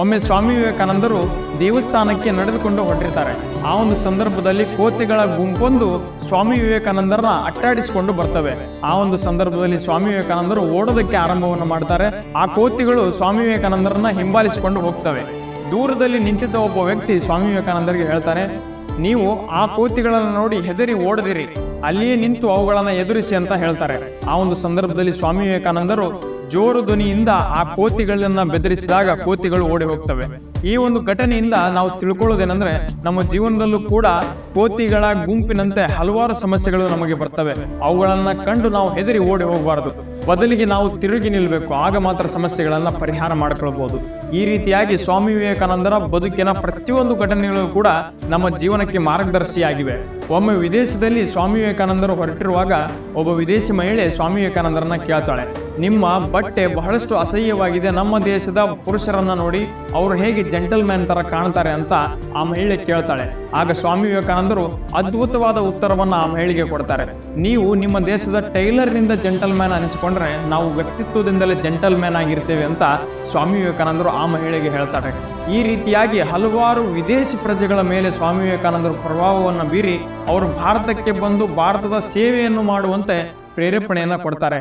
ಒಮ್ಮೆ ಸ್ವಾಮಿ ವಿವೇಕಾನಂದರು ದೇವಸ್ಥಾನಕ್ಕೆ ನಡೆದುಕೊಂಡು ಹೊರಟಿರ್ತಾರೆ ಆ ಒಂದು ಸಂದರ್ಭದಲ್ಲಿ ಕೋತಿಗಳ ಗುಂಪೊಂದು ಸ್ವಾಮಿ ವಿವೇಕಾನಂದರನ್ನ ಅಟ್ಟಾಡಿಸಿಕೊಂಡು ಬರ್ತವೆ. ಆ ಒಂದು ಸಂದರ್ಭದಲ್ಲಿ ಸ್ವಾಮಿ ವಿವೇಕಾನಂದರು ಓಡೋದಕ್ಕೆ ಆರಂಭವನ್ನು ಮಾಡ್ತಾರೆ. ಆ ಕೋತಿಗಳು ಸ್ವಾಮಿ ವಿವೇಕಾನಂದರನ್ನ ಹಿಂಬಾಲಿಸಿಕೊಂಡು ಹೋಗ್ತವೆ. ದೂರದಲ್ಲಿ ನಿಂತಿದ್ದ ಒಬ್ಬ ವ್ಯಕ್ತಿ ಸ್ವಾಮಿ ವಿವೇಕಾನಂದರಿಗೆ ಹೇಳ್ತಾನೆ, ನೀವು ಆ ಕೋತಿಗಳನ್ನು ನೋಡಿ ಹೆದರಿ ಓಡದಿರಿ. ಅಲ್ಲಿಯೇ ನಿಂತು ಅವುಗಳನ್ನು ಎದುರಿಸಿ ಅಂತ ಹೇಳ್ತಾರೆ. ಆ ಒಂದು ಸಂದರ್ಭದಲ್ಲಿ ಸ್ವಾಮಿ ವಿವೇಕಾನಂದರು ಜೋರು ಧ್ವನಿಯಿಂದ ಆ ಕೋತಿಗಳನ್ನ ಬೆದರಿಸಿದಾಗ ಕೋತಿಗಳು ಓಡಿ ಹೋಗ್ತವೆ. ಈ ಒಂದು ಘಟನೆಯಿಂದ ನಾವು ತಿಳ್ಕೊಳ್ಳೋದೇನೆಂದ್ರೆ, ನಮ್ಮ ಜೀವನದಲ್ಲೂ ಕೂಡ ಕೋತಿಗಳ ಗುಂಪಿನಂತೆ ಹಲವಾರು ಸಮಸ್ಯೆಗಳು ನಮಗೆ ಬರ್ತವೆ. ಅವುಗಳನ್ನ ಕಂಡು ನಾವು ಹೆದರಿ ಓಡಿ ಹೋಗಬಾರದು. ಬದಲಿಗೆ ನಾವು ತಿರುಗಿ ನಿಲ್ಲಬೇಕು ಆಗ ಮಾತ್ರ ಸಮಸ್ಯೆಗಳನ್ನ ಪರಿಹಾರ ಮಾಡಿಕೊಳ್ಬಹುದು ಈ ರೀತಿಯಾಗಿ ಸ್ವಾಮಿ ವಿವೇಕಾನಂದರ ಬದುಕಿನ ಪ್ರತಿಯೊಂದು ಘಟನೆಗಳು ಕೂಡ ನಮ್ಮ ಜೀವನಕ್ಕೆ ಮಾರ್ಗದರ್ಶಿಯಾಗಿವೆ. ಒಮ್ಮೆ ವಿದೇಶದಲ್ಲಿ ಸ್ವಾಮಿ ವಿವೇಕಾನಂದರು ಹೊರಟಿರುವಾಗ ಒಬ್ಬ ವಿದೇಶಿ ಮಹಿಳೆ ಸ್ವಾಮಿ ವಿವೇಕಾನಂದರನ್ನ ಕೇಳ್ತಾಳೆ. ನಿಮ್ಮ ಬಟ್ಟೆ ಬಹಳಷ್ಟು ಅಸಹ್ಯವಾಗಿದೆ. ನಮ್ಮ ದೇಶದ ಪುರುಷರನ್ನ ನೋಡಿ ಅವರು ಹೇಗೆ ಜೆಂಟಲ್ ಮ್ಯಾನ್ ತರ ಕಾಣ್ತಾರೆ ಅಂತ ಆ ಮಹಿಳೆ ಕೇಳ್ತಾಳೆ. ಆಗ ಸ್ವಾಮಿ ವಿವೇಕಾನಂದರು ಅದ್ಭುತವಾದ ಉತ್ತರವನ್ನು ಆ ಮಹಿಳೆಗೆ ಕೊಡ್ತಾರೆ. ನೀವು ನಿಮ್ಮ ದೇಶದ ಟೈಲರ್ನಿಂದ ಜೆಂಟಲ್ ಮ್ಯಾನ್ ಅನಿಸಿಕೊಂಡ್ರೆ ನಾವು ವ್ಯಕ್ತಿತ್ವದಿಂದಲೇ ಜೆಂಟಲ್ ಮ್ಯಾನ್ ಆಗಿರ್ತೇವೆ ಅಂತ ಸ್ವಾಮಿ ವಿವೇಕಾನಂದರು ಆ ಮಹಿಳೆಗೆ ಹೇಳ್ತಾರೆ. ಈ ರೀತಿಯಾಗಿ ಹಲವಾರು ವಿದೇಶಿ ಪ್ರಜೆಗಳ ಮೇಲೆ ಸ್ವಾಮಿ ವಿವೇಕಾನಂದರು ಪ್ರಭಾವವನ್ನು ಬೀರಿ ಅವರು ಭಾರತಕ್ಕೆ ಬಂದು ಭಾರತದ ಸೇವೆಯನ್ನು ಮಾಡುವಂತೆ ಪ್ರೇರೇಪಣೆಯನ್ನು ಕೊಡ್ತಾರೆ.